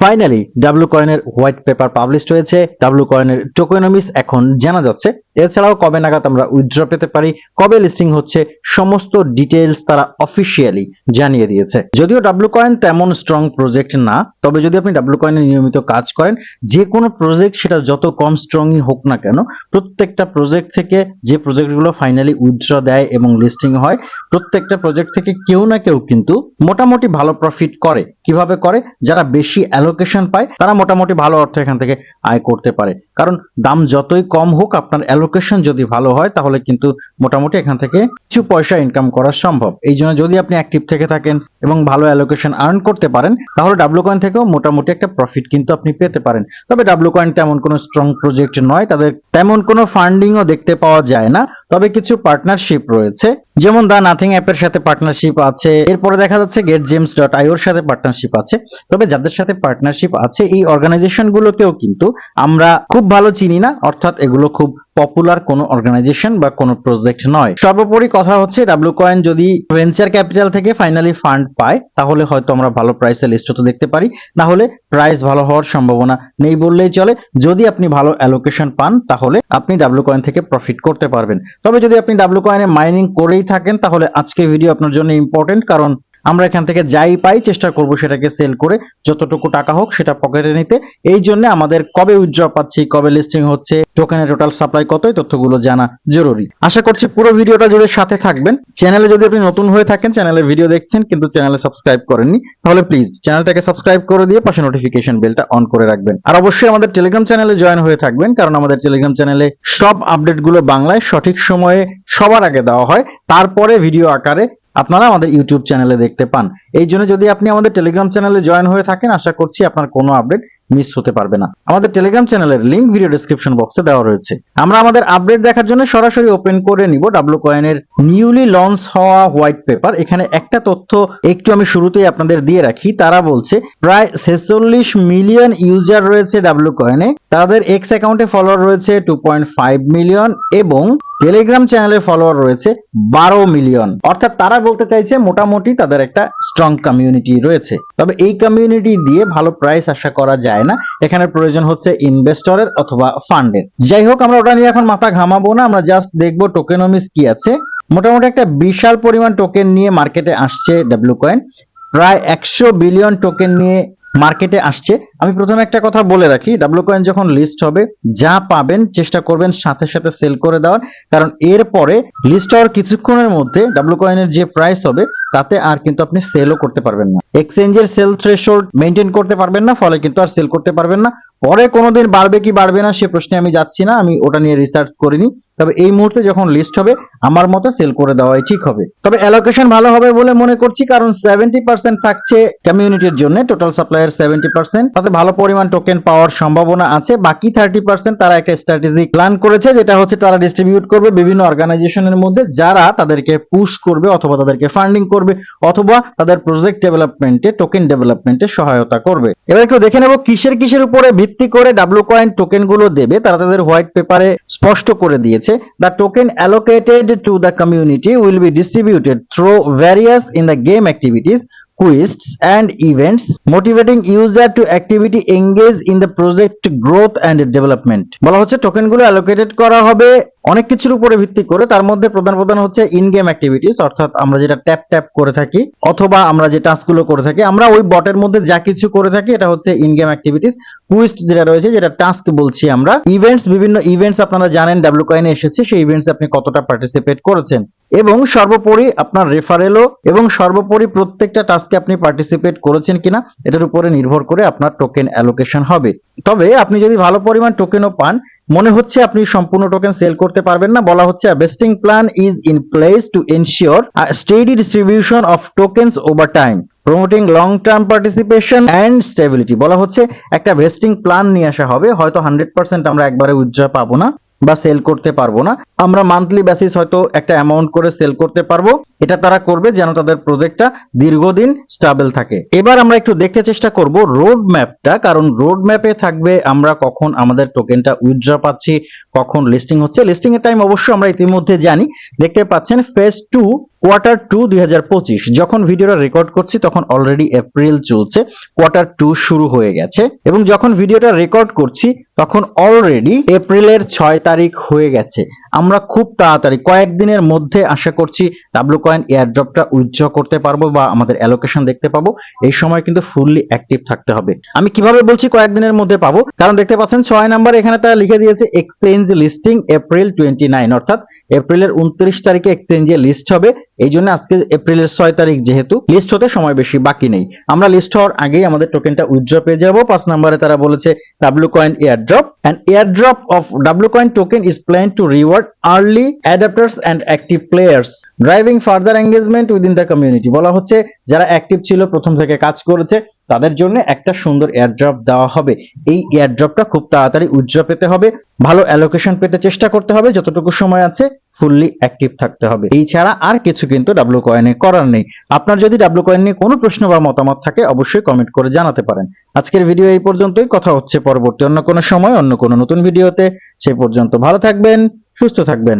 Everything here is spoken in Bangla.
ফাইনালি ডাব্লু কয়েনের হোয়াইট পেপার পাবলিশ হয়েছে। ডাব্লু কয়েনের টোকোনমিক্স এখন জানা যাচ্ছে। এছাড়াও কবে নাগাদ আমরা উইথড্র পেতে পারি? কবে লিস্টিং হচ্ছে? সমস্ত ডিটেলস তারা অফিসিয়ালি জানিয়ে দিয়েছে। যদিও ডাব্লু কয়েন তেমন স্ট্রং প্রজেক্ট না, তবে যদি আপনি ডাব্লু কয়েনে নিয়মিত কাজ করেন, যে কোনো প্রজেক্ট সেটা যত কম স্ট্রংই হোক না কেন, প্রত্যেকটা প্রজেক্ট থেকে যে প্রজেক্টগুলো ফাইনালি উইথড্র দেয় এবং লিস্টিং হয়, প্রত্যেকটা প্রজেক্ট থেকে কেউ না কেউ কিন্তু মোটামুটি ভালো প্রফিট করে। কীভাবে করে? যারা বেশি অ্যালোকেশন পায়, তারা মোটামুটি ভালো অর্থ এখান থেকে আয় করতে পারে। কারণ দাম যতই কম হোক, আপনার অ্যালোকেশন যদি ভালো হয়, তাহলে কিন্তু মোটামুটি এখান থেকে কিছু পয়সা ইনকাম করা সম্ভব। এই জন্য যদি আপনি অ্যাক্টিভ থেকে থাকেন এবং ভালো অ্যালোকেশন আর্ন করতে পারেন, তাহলে ডাব্লু কয়েন থেকেও মোটামুটি একটা প্রফিট কিন্তু আপনি পেতে পারেন। তবে ডাব্লু কয়েন তেমন কোনো স্ট্রং প্রজেক্ট নয়, তাদের তেমন কোনো ফান্ডিংও দেখতে পাওয়া যায় না। তবে কিছু পার্টনারশিপ রয়েছে, যেমন দা নাথিং অ্যাপের সাথে পার্টনারশিপ আছে, এরপরে দেখা যাচ্ছে গেট জেমস ডট আইওর সাথে পার্টনারশিপ আছে, তবে যাদের সাথে পার্টনারশিপ আছে, এই অর্গানাইজেশনগুলোকেও কিন্তু আমরা খুব ভালো চিনি না, অর্থাৎ এগুলো খুব পপুলার কোনো অর্গানাইজেশন বা কোনো প্রজেক্ট নয়। সর্বোপরি কথা হচ্ছে ডাব্লু কয়েন যদি ভেঞ্চার ক্যাপিটাল থেকে ফাইনালি ফান্ড পায়, তাহলে হয়তো আমরা ভালো প্রাইসে লিস্ট হতে দেখতে পারি। না হলে প্রাইস ভালো হওয়ার সম্ভাবনা নেই বললেই চলে। যদি আপনি ভালো অ্যালোকেশন পান, তাহলে আপনি ডাব্লু কয়েন থেকে প্রফিট করতে পারবেন। তবে যদি আপনি ডাব্লু কয়েনে মাইনিং করেই থাকেন, তাহলে আজকে ভিডিও আপনার জন্য ইম্পর্টেন্ট কারণ আমরা এখান থেকে যাই পাই চেষ্টা করব সেটাকে সেল করে যতটুকু টাকা হোক সেটা পকেটে নিতে। এই জন্য আমাদের কবে উইথড্র পাচ্ছি, কবে লিস্টিং হচ্ছে টোকেনের টোটাল সাপ্লাই কত তথ্যগুলো জানা জরুরি। আশা করছি পুরো ভিডিওটা জুড়ে সাথে থাকবেন। চ্যানেলে যদি আপনি নতুন হয়ে থাকেন চ্যানেলে ভিডিও দেখছেন কিন্তু চ্যানেলে সাবস্ক্রাইব করেননি, তাহলে প্লিজ চ্যানেলটাকে সাবস্ক্রাইব করে দিয়ে পাশে নোটিফিকেশন বেলটা অন করে রাখবেন। আর অবশ্যই আমাদের টেলিগ্রাম চ্যানেলে জয়েন হয়ে থাকবেন, কারণ আমাদের টেলিগ্রাম চ্যানেলে সব আপডেটগুলো বাংলায় সঠিক সময়ে সবার আগে দেওয়া হয়। তারপরে ভিডিও আকারে আপনারা আমাদের ইউটিউব চ্যানেলে দেখতে পান। এই জন্য যদি আপনি আমাদের টেলিগ্রাম চ্যানেলে জয়েন হয়ে থাকেন, আশা করছি আপনার কোনো আপডেট মিস হতে পারবে না। আমাদের টেলিগ্রাম চ্যানেলের লিংক ভিডিও ডেসক্রিপশন বক্সে দেওয়া রয়েছে। আমরা আমাদের আপডেট দেখার জন্য সরাসরি ওপেন করে নিব ডাব্লু কয়েনের নিউলি লঞ্চ হওয়া হোয়াইট পেপার এখানে একটা তথ্য একটু আমি শুরুতেই আপনাদের দিয়ে রাখি। তারা বলছে, প্রায় ছেচল্লিশ মিলিয়ন ইউজার রয়েছে ডাব্লু কয়েনে তাদের এক্স অ্যাকাউন্টে ফলোয়ার রয়েছে টু পয়েন্ট ফাইভ মিলিয়ন এবং টেলিগ্রাম চ্যানেলে ফলোয়ার রয়েছে বারো মিলিয়ন অর্থাৎ তারা বলতে চাইছে মোটামুটি তাদের একটা স্ট্রং কমিউনিটি রয়েছে। তবে এই কমিউনিটি দিয়ে ভালো প্রাইস আশা করা যায় না। এখানে প্রয়োজন হচ্ছে ইনভেস্টরের অথবা ফান্ডের যাই হোক, আমরা ওটা নিয়ে এখন মাথা ঘামাবো না। আমরা জাস্ট দেখব টোকেনমিস কি আছে। মোটামুটি একটা বিশাল পরিমাণ টোকেন নিয়ে মার্কেটে আসছে ডাব্লু কয়েন প্রায় একশো বিলিয়ন টোকেন নিয়ে মার্কেটে আসছে। আমি প্রথমে একটা কথা বলে রাখি ডাব্লু কয়েন যখন লিস্ট হবে, যা পাবেন, চেষ্টা করবেন সাথে সাথে সেল করে দেওয়ার। কারণ এরপরে লিস্ট হওয়ার কিছুক্ষণের মধ্যে ডাব্লু কয়েনের যে প্রাইস হবে, তাতে আর কিন্তু আপনি সেলও করতে পারবেন না। এক্সচেঞ্জের সেল থ্রেশহোল্ড মেনটেন করতে পারবেন না, ফলে কিন্তু আর সেল করতে পারবেন না। পরে কোনোদিন বাড়বে কি বাড়বে না, সে প্রশ্নে আমি যাচ্ছি না, আমি ওটা নিয়ে রিসার্চ করিনি। তবে এই মুহূর্তে যখন লিস্ট হবে, আমার মতে সেল করে দেওয়াই ঠিক হবে। তবে অ্যালোকেশন ভালো হবে বলে মনে করছি, কারণ সেভেন্টি পার্সেন্ট থাকছে কমিউনিটির জন্য টোটাল সাপ্লাইয়ের সেভেন্টি পার্সেন্ট তাতে ভালো পরিমাণ টোকেন পাওয়ার সম্ভাবনা আছে। বাকি থার্টি পার্সেন্ট তারা একটা স্ট্র্যাটেজি প্ল্যান করেছে, যেটা হচ্ছে তারা ডিস্ট্রিবিউট করবে বিভিন্ন অর্গানাইজেশনের মধ্যে যারা তাদেরকে পুশ করবে অথবা তাদেরকে ফান্ডিং করবে অথবা তাদের প্রজেক্ট ডেভেলপমেন্টে টোকেন ডেভেলপমেন্টে সহায়তা করবে। এবার একটু দেখে নেব কিসের কিসের উপরে ভিত্তি করে ডাব্লু কয়েন টোকেনগুলো দেবে। তারা তাদের হোয়াইট পেপারে স্পষ্ট করে দিয়েছে the token allocated to the community will be distributed through various in the game activities quizzes and events motivating user to activity engage in the project growth and development বলা হচ্ছে টোকেনগুলো অ্যালোকেটেড করা হবে অনেক কিছুর উপরে ভিত্তি করে তার মধ্যে প্রধান প্রধান হচ্ছে ইন গেম অ্যাক্টিভিটিস অর্থাৎ আমরা যেটা ট্যাপ ট্যাপ করে থাকি, অথবা আমরা যে টাস্কগুলো করে থাকি, আমরা ওই বটের মধ্যে যা কিছু করে থাকি, এটা হচ্ছে ইন গেম অ্যাক্টিভিটিস কুইস্ট যেটা রয়েছে, যেটা টাস্ক বলছি আমরা ইভেন্টস বিভিন্ন ইভেন্টস আপনারা জানেন ডাব্লিউ কয়েনে এসেছে, সেই ইভেন্টস আপনি কতটা পার্টিসিপেট করেছেন, এবং সর্বোপরি আপনার রেফারেলও এবং সর্বোপরি প্রত্যেকটা টাস্কে আপনি পার্টিসিপেট করেছেন কিনা, এটার উপরে নির্ভর করে আপনার টোকেন অ্যালোকেশন হবে। তবে আপনি যদি ভালো পরিমাণ টোকেনও পান মনে হচ্ছে আপনি সম্পূর্ণ টোকেন সেল করতে পারবেন না। বলা হচ্ছে vesting plan is in place to ensure steady distribution of tokens over time promoting long term participation and stability বলা হচ্ছে, একটা ভেস্টিং প্ল্যান নিয়ে আসা হবে। হয়তো হান্ড্রেড পার্সেন্ট আমরা একবারে উজ্জয় পাবো না। বা সেল করতে পারব না। আমরা মান্থলি বেসিস হয়তো একটা অ্যামাউন্ট করে সেল করতে পারব। এটা তারা করবে যেন তাদের প্রজেক্টটা দীর্ঘদিন স্টেবল থাকে। এবার আমরা একটু দেখতে চেষ্টা করব রোড ম্যাপটা কারণ রোড ম্যাপে থাকবে আমরা কখন আমাদের টোকেনটা উইথড্র পাচ্ছি, কখন লিস্টিং হচ্ছে। লিস্টিং এর টাইম অবশ্যই আমরা ইতিমধ্যে জানি। দেখতে পাচ্ছেন ফেজ টু কোয়ার্টার টু দুই হাজার পঁচিশ। যখন ভিডিওটা রেকর্ড করছি, তখন অলরেডি এপ্রিল চলছে। কোয়ার্টার টু শুরু হয়ে গেছে। এবং যখন ভিডিওটা রেকর্ড করছি তখন অলরেডি এপ্রিলের ছয় তারিখ হয়ে গেছে। আমরা খুব তাড়াতাড়ি কয়েকদিনের মধ্যে আশা করছি ডাব্লু কয়েন এয়ারড্রপটা উইথড্র করতে পারব বা আমাদের অ্যালোকেশন দেখতে পাবো। এই সময় কিন্তু ফুললি অ্যাক্টিভ থাকতে হবে। আমি কীভাবে বলছি কয়েকদিনের মধ্যে পাবো? কারণ দেখতে পাচ্ছেন ছয় নাম্বার এখানে তারা লিখে দিয়েছে exchange listing April twenty nine অর্থাৎ এপ্রিলের উনত্রিশ তারিখে এক্সচেঞ্জে লিস্ট হবে। এই জন্য আজকে এপ্রিলের ছয় তারিখ যেহেতু লিস্ট হতে সময় বেশি বাকি নেই। আমরা লিস্ট হওয়ার আগেই আমাদের টোকেনটা উইথড্র পেয়ে যাব। পাঁচ নাম্বারে তারা বলেছে W coin airdrop and airdrop of W coin token is plan to reward early adapters and active players driving further engagement within the community বলা হচ্ছে, যারা অ্যাক্টিভ ছিল, প্রথম থেকে কাজ করেছে, তাদের জন্য একটা সুন্দর এয়ারড্রপ দেওয়া হবে। এই এয়ারড্রপটা খুব তাড়াতাড়ি উজ্জ্বল পেতে হবে, ভালো অ্যালোকেশন পেতে চেষ্টা করতে হবে, যতটুকু সময় আছে ফুললি অ্যাক্টিভ থাকতে হবে। এই ছাড়া আর কিছু কিন্তু ডাব্লু কয়েনে করার নেই। আপনার যদি ডাব্লু কয়েন নিয়ে কোনো প্রশ্ন বা মতামত থাকে, অবশ্যই কমেন্ট করে জানাতে পারেন। আজকের ভিডিও এই পর্যন্তই। কথা হচ্ছে পরবর্তী অন্য কোনো সময়, অন্য কোনো নতুন ভিডিওতে সেই পর্যন্ত ভালো থাকবেন। সুস্থ থাকবেন।